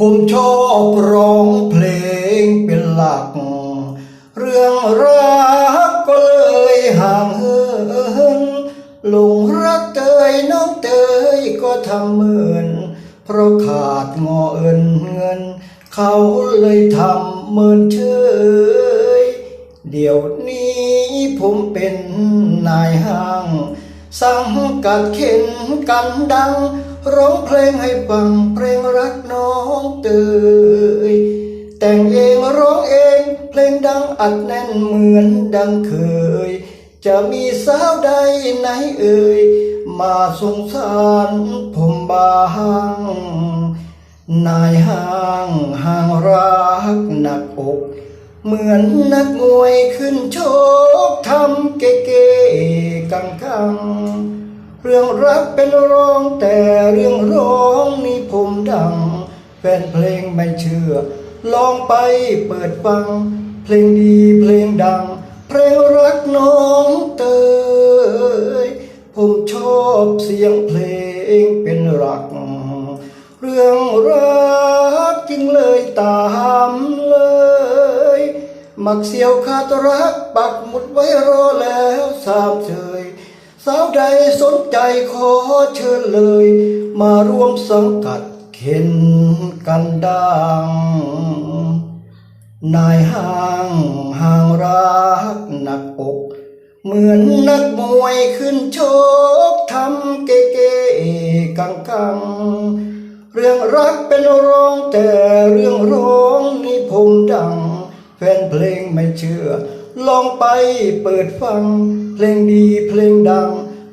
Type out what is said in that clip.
ผมชอบร้องเพลงเป็นหลัก เรื่องรักก็เลยห่างเหินหลงรักเตยน้องเตยก็ทำเหมือน เพราะขาดงอเอินเงิน เขาเลยทำเหมือนเฉยเดี๋ยวนี้ผมเป็นนายห้าง สังกัดเข็นกันดัง ร้องเพลงให้ฟังเพลงรักน้องเตยแต่งเองร้องเองเพลงดังอัดแน่นเหมือนดังเคย จะมีสาวใดไหนเอ่ยมาสงสารผมบ้างนายห้างห่างรักหนักอก เหมือนนักมวยขึ้นโชกทำเก๋ๆกังกังเรื่องรักเป็นร้องแต่เรื่องร้องนี่ผมดัง แฟนเพลงไม่เชื่อ ลองไปเปิดฟัง เพลงดีเพลงดัง เพลงรักน้องเตย ผมชอบเสียงเพลงเป็นรัก เรื่องรักจริงเลยตา มักเสียวขาดรักปักหมุดไว้รอแล้วสามเฉยสาวใดสนใจขอเชิญเลย มาร่วมสังกัดเข็นกันดัง นายห้างห่างรักหนักอก เหมือนนักมวยขึ้นโชกทำเก๋ๆกังกัง เรื่องรักเป็นร้องแต่เรื่องร้องนี่ผมดัง แฟนเพลงไม่เชื่อ ลองไปเปิดฟัง เพลงดีเพลงดัง